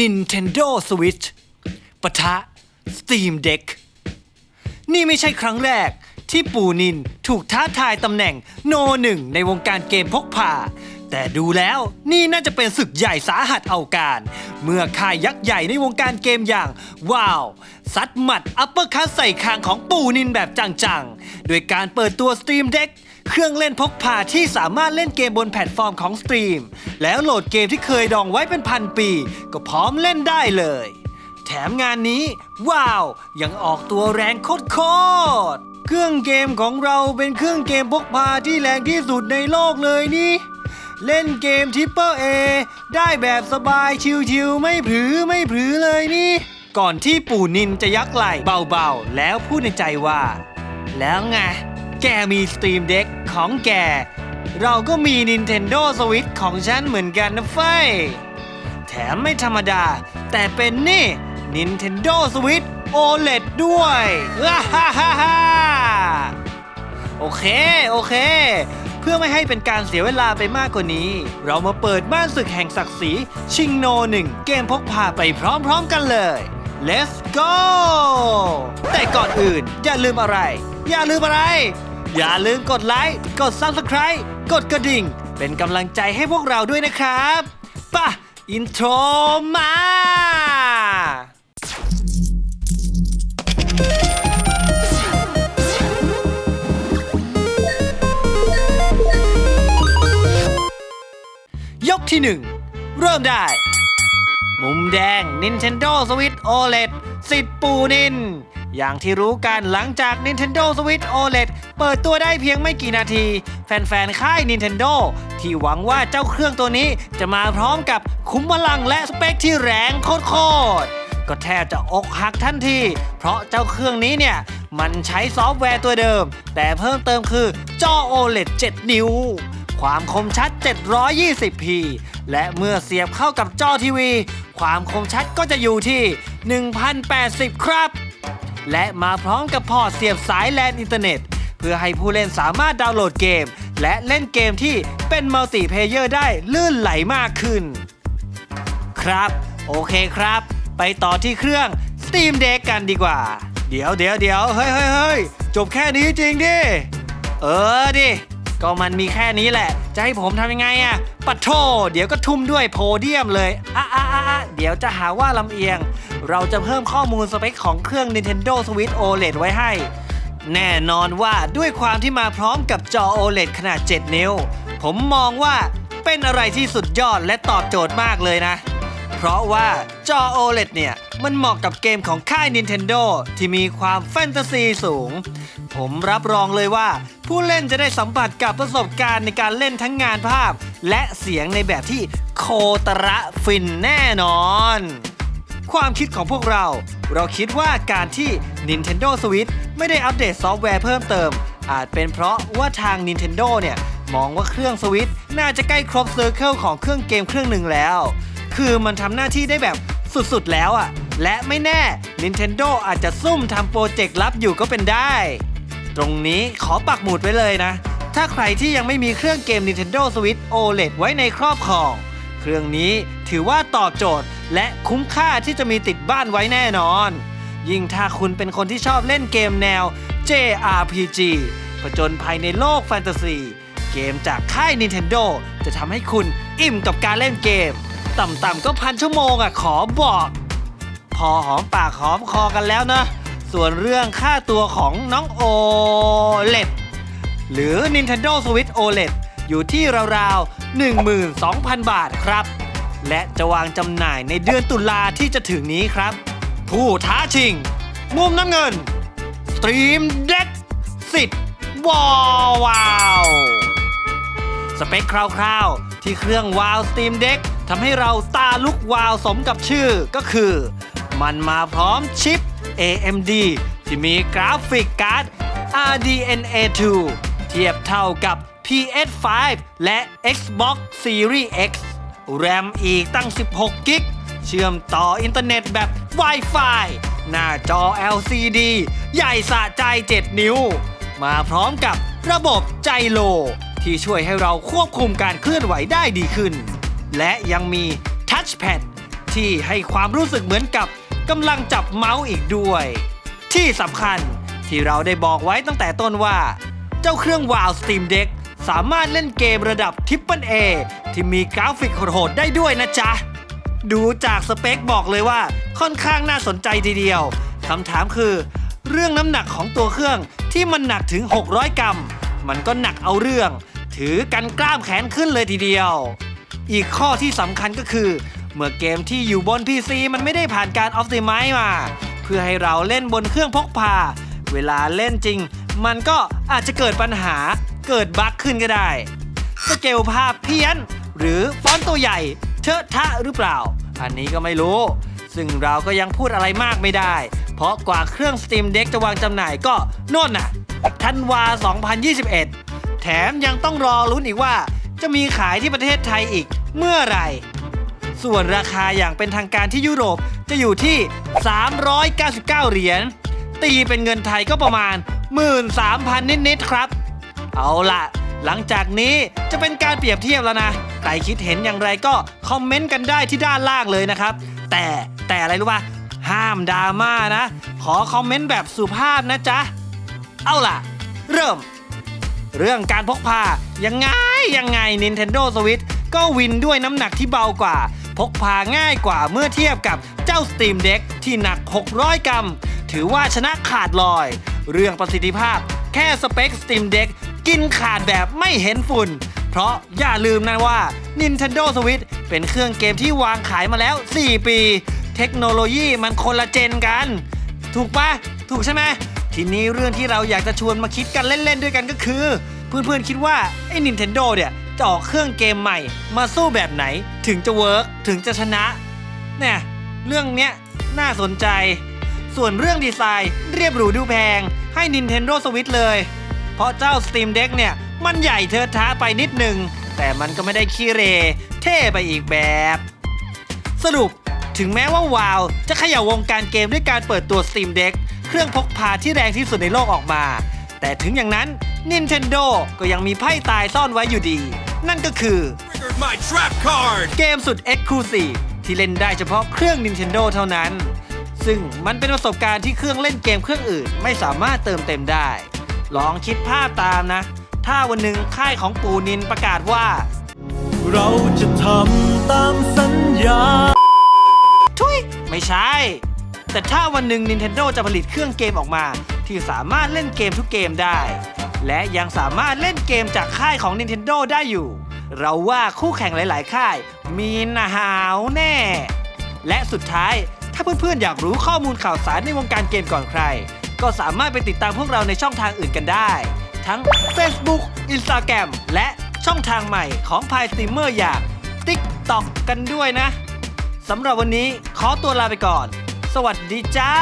Nintendo Switch ปะทะ Steam Deck นี่ไม่ใช่ครั้งแรกที่ปูนินถูกท้าทายตำแหน่งโนหนึ่งในวงการเกมพกพา แต่ดูแล้วนี่น่าจะเป็นศึกใหญ่สาหัสเอาการ เมื่อค่ายยักษ์ใหญ่ในวงการเกมอย่าง ว้าว ซัดหมัดอัปเปอร์คัสใส่คางของปูนินแบบจังๆ โดยการเปิดตัว Steam Deck เครื่องเล่นพกพาที่สามารถเล่นเกมบนแพลตฟอร์มของสตรีม แล้วโหลดเกมที่เคยดองไว้เป็นพันปี ก็พร้อมเล่นได้เลย แถมงานนี้ ว้าว ยังออกตัวแรงโคตรเครื่องเกมของเราเป็นเครื่องเกมพกพาที่แรงที่สุดในโลกเลยนี่ เล่นเกมทิปเปอร์เอได้แบบสบายชิวๆไม่ผือไม่ผือเลยนี่ ก่อนที่ปู่นินจะยักไหล่เบาๆ แล้วพูดในใจว่า แล้วไง แกมี Steam Deck ของแก เราก็มี Nintendo Switch ของฉันเหมือนกันนะเฟ้ย แถมไม่ธรรมดา แต่เป็นนี่ Nintendo Switch OLED ด้วยว้าฮ่าฮ่าฮ่าโอเค โอเค เพื่อไม่ให้เป็นการเสียเวลาไปมากกว่านี้ เรามาเปิดบ้านศึกแห่งศักดิ์ศรีชิงโนหนึ่งเกมพกพาไปพร้อมๆกันเลย Let's go แต่ก่อนอื่นอย่าลืมอะไร อย่าลืมอะไร อย่าลืมกดไลค์ กด Subscribe กดกระดิ่ง เป็นกำลังใจให้พวกเราด้วยนะครับป่ะ อินโทรมา ยกที่หนึ่งเริ่มได้ มุมแดง Nintendo Switch OLED สิทธิ์ปูนิน อย่างที่รู้กันหลังจาก Nintendo Switch OLED เปิดตัวได้เพียงไม่กี่นาที แฟนๆ ค่าย Nintendo ที่หวังว่าเจ้าเครื่องตัวนี้จะมาพร้อมกับคุ้มพลังและสเปคที่แรงโคตรก็แทบจะอกหักทันที เพราะเจ้าเครื่องนี้เนี่ย มันใช้ซอฟต์แวร์ตัวเดิม แต่เพิ่มเติมคือจอ OLED 7 นิ้ว ความคมชัด 720p และเมื่อเสียบเข้ากับจอทีวี ความคมชัดก็จะอยู่ที่ 1080 ครับ และมาพร้อมกับพอร์ตเสียบสายแลนอินเทอร์เน็ต เพื่อให้ผู้เล่นสามารถดาวน์โหลดเกม และเล่นเกมที่เป็นมัลติเพเยอร์ได้ลื่นไหลมากขึ้น ครับ โอเคครับ ไปต่อที่เครื่อง Steam Deck กันดีกว่า เดี๋ยวเดี๋ยวเดี๋ยวเฮ้ยเฮ้ยเฮ้ยจบแค่นี้จริงดิ เออดิ ก็มันมีแค่นี้แหละ จะให้ผมทำยังไงอะปัดโทเดี๋ยวก็ทุ่มด้วยโพเดียมเลยอะอะอะเดี๋ยวจะหาว่าลำเอียง เราจะเพิ่มข้อมูลสเปคของเครื่อง Nintendo Switch OLED ไว้ให้ แน่นอนว่าด้วยความที่มาพร้อมกับจอ OLED ขนาด 7 นิ้ว ผมมองว่าเป็นอะไรที่สุดยอดและตอบโจทย์มากเลยนะ ราะว่าจอ OLED เนี่ย มันเหมาะกับเกมของค่าย Nintendo ที่มีความแฟนตาซีสูง ผมรับรองเลยว่า ผู้เล่นจะได้สัมผัสกับประสบการณ์ในการเล่นทั้งงานภาพ และเสียงในแบบที่โคตระฟินแน่นอน ความคิดของพวกเรา เราคิดว่าการที่ Nintendo Switch ไม่ได้อัปเดตซอฟต์แวร์เพิ่มเติม อาจเป็นเพราะว่าทาง Nintendo เนี่ยมองว่าเครื่อง Switch น่าจะใกล้ครบเซอร์เคิลของเครื่องเกมเครื่องหนึ่งแล้ว คือมันทำหน้าที่ได้แบบสุดๆแล้วอะ่ะ และไม่แน่ Nintendo อาจจะซุ่มทำโปรเจกต์ลับอยู่ก็เป็นได้ ตรงนี้ขอปักหมุดไว้เลยนะ ถ้าใครที่ยังไม่มีเครื่องเกม Nintendo Switch OLED ไว้ในครอบครอง เครื่องนี้ถือว่าตอบโจทย์และคุ้มค่าที่จะมีติดบ้านไว้แน่นอน ยิ่งถ้าคุณเป็นคนที่ชอบเล่นเกมแนว JRPG ผจญภัยในโลกแฟนตาซี เกมจากค่าย Nintendo จะทำให้คุณอิ่มกับการเล่นเกม ต่ำๆก็พันชั่วโมงอะขอบอก พอหอมปากหอมคอกันแล้วนะ ส่วนเรื่องค่าตัวของน้องโอเลดหรือ Nintendo Switch OLED อยู่ที่ราวๆ 12,000 บาทครับ และจะวางจำหน่ายในเดือนตุลาที่จะถึงนี้ครับ ผู้ท้าชิง มุมน้ำเงิน สตรีมเด็กสิทธิ์วอวาว สเปคคร่าวๆ ที่เครื่อง WoW Steam Deck ทำให้เราตาลุกวาวสมกับชื่อก็คือ มันมาพร้อมชิป AMD ที่มีกราฟิกการ์ด RDNA 2 เทียบเท่ากับ PS5 และ Xbox Series X RAM อีกตั้ง 16 กิก เชื่อมต่ออินเทอร์เน็ตแบบ Wi-Fi หน้าจอ LCD ใหญ่สะใจ 7 นิ้ว มาพร้อมกับระบบไจโล ที่ช่วยให้เราควบคุมการเคลื่อนไหวได้ดีขึ้น และยังมีทัชแพดที่ให้ความรู้สึกเหมือนกับกำลังจับเมาส์อีกด้วย ที่สำคัญที่เราได้บอกไว้ตั้งแต่ต้นว่า เจ้าเครื่องวาว Steam Deck สามารถเล่นเกมระดับทิปเปิลเอที่มีกราฟิกโหดๆได้ด้วยนะจ๊ะ ดูจากสเปคบอกเลยว่าค่อนข้างน่าสนใจทีเดียวคำถามคือ เรื่องน้ำหนักของตัวเครื่องที่มันหนักถึง 600 กรัม มันก็หนักเอาเรื่อง ถือกันกล้ามแขนขึ้นเลยทีเดียว อีกข้อที่สำคัญก็คือ เมื่อเกมที่อยู่บน PC มันไม่ได้ผ่านการออ t ติไม e มา เพื่อให้เราเล่นบนเครื่องพกพา เวลาเล่นจริง มันก็อาจจะเกิดปัญหาเกิดบั๊กขึ้นก็ได้ สเกลภาพเพี้ยน หรือฟอนต์ตัวใหญ่เทอะทะหรือเปล่า อันนี้ก็ไม่รู้ ซึ่งเราก็ยังพูดอะไรมากไม่ได้ เพราะกว่าเครื่อง Steam Deck จะวางจำหน่ายก็โน่นน่ะธันวา 2021 แถมยังต้องรอลุ้นอีกว่า จะมีขายที่ประเทศไทยอีกเมื่อไหร่ ส่วนราคาอย่างเป็นทางการที่ยุโรปจะอยู่ที่ 399 เหรียญ ตีเป็นเงินไทยก็ประมาณ 13,000 นิด ๆ ครับ เอาล่ะ หลังจากนี้จะเป็นการเปรียบเทียบแล้วนะ ใครคิดเห็นอย่างไรก็คอมเมนต์กันได้ที่ด้านล่างเลยนะครับ แต่แต่อะไรรู้ป่ะห้ามดราม่านะ ขอคอมเมนต์แบบสุภาพนะจ๊ะ เอาล่ะ เริ่ม เรื่องการพกพายังไงยังไง Nintendo Switch ก็วินด้วยน้ำหนักที่เบากว่า พกพาง่ายกว่าเมื่อเทียบกับเจ้า Steam Deck ที่หนัก 600 กรัม ถือว่าชนะขาดลอย เรื่องประสิทธิภาพ แค่สเปค Steam Deck กินขาดแบบไม่เห็นฝุ่น เพราะอย่าลืมนะว่า Nintendo Switch เป็นเครื่องเกมที่วางขายมาแล้ว 4 ปี เทคโนโลยีมันคนละเจนกัน ถูกปะถูกใช่ไหม ทีนี้เรื่องที่เราอยากจะชวนมาคิดกันเล่น ๆ ด้วยกันก็คือ เพื่อนๆคิดว่า ไอ้ Nintendo เนี่ยจะออกเครื่องเกมใหม่ มาสู้แบบไหนถึงจะเวิร์กถึงจะชนะเนี่ยเรื่องเนี้ยน่าสนใจ ส่วนเรื่องดีไซน์เรียบหรูดูแพง ให้ Nintendo Switch เลย เพราะเจ้า Steam Deck เนี่ย มันใหญ่เทอะท้าไปนิดหนึ่งแต่มันก็ไม่ได้ขี้เร เท่ไปอีกแบบ สรุปถึงแม้ว่าวาวจะเขย่าวงการเกมด้วยการเปิดตัว Steam Deck รื่องพกพาที่แรงที่สุดในโลกออกมา แต่ถึงอย่างนั้น Nintendo ก็ยังมีไพ่ตายซ่อนไว้อยู่ดี นั่นก็คือ Triggered my trap card! เกมสุด Exclusive ที่เล่นได้เฉพาะเครื่อง Nintendo เท่านั้น ซึ่งมันเป็นประสบการณ์ที่เครื่องเล่นเกมเครื่องอื่น ไม่สามารถเติมเต็มได้ ลองคิดภาพตามนะ ถ้าวันหนึ่งค่ายของปูนินประกาศว่า เราจะทำตามสัญญา ทุยไม่ใช่ แต่ถ้าวันหนึ่ง Nintendo จะผลิตเครื่องเกมออกมา ที่สามารถเล่นเกมทุกเกมได้ และยังสามารถเล่นเกมจากค่ายของ Nintendo ได้อยู่ เราว่าคู่แข่งหลาย ๆ ค่าย มีหนาวแน่ และสุดท้ายถ้าเพื่อน ๆ อยากรู้ข้อมูลข่าวสารในวงการเกมก่อนใคร ก็สามารถไปติดตามพวกเราในช่องทางอื่นกันได้ ทั้ง Facebook Instagram และช่องทางใหม่ของพายสตรีมเมอร์อย่าง TikTok กันด้วยนะ สำหรับวันนี้ขอตัวลาไปก่อน สวัสดีจ้า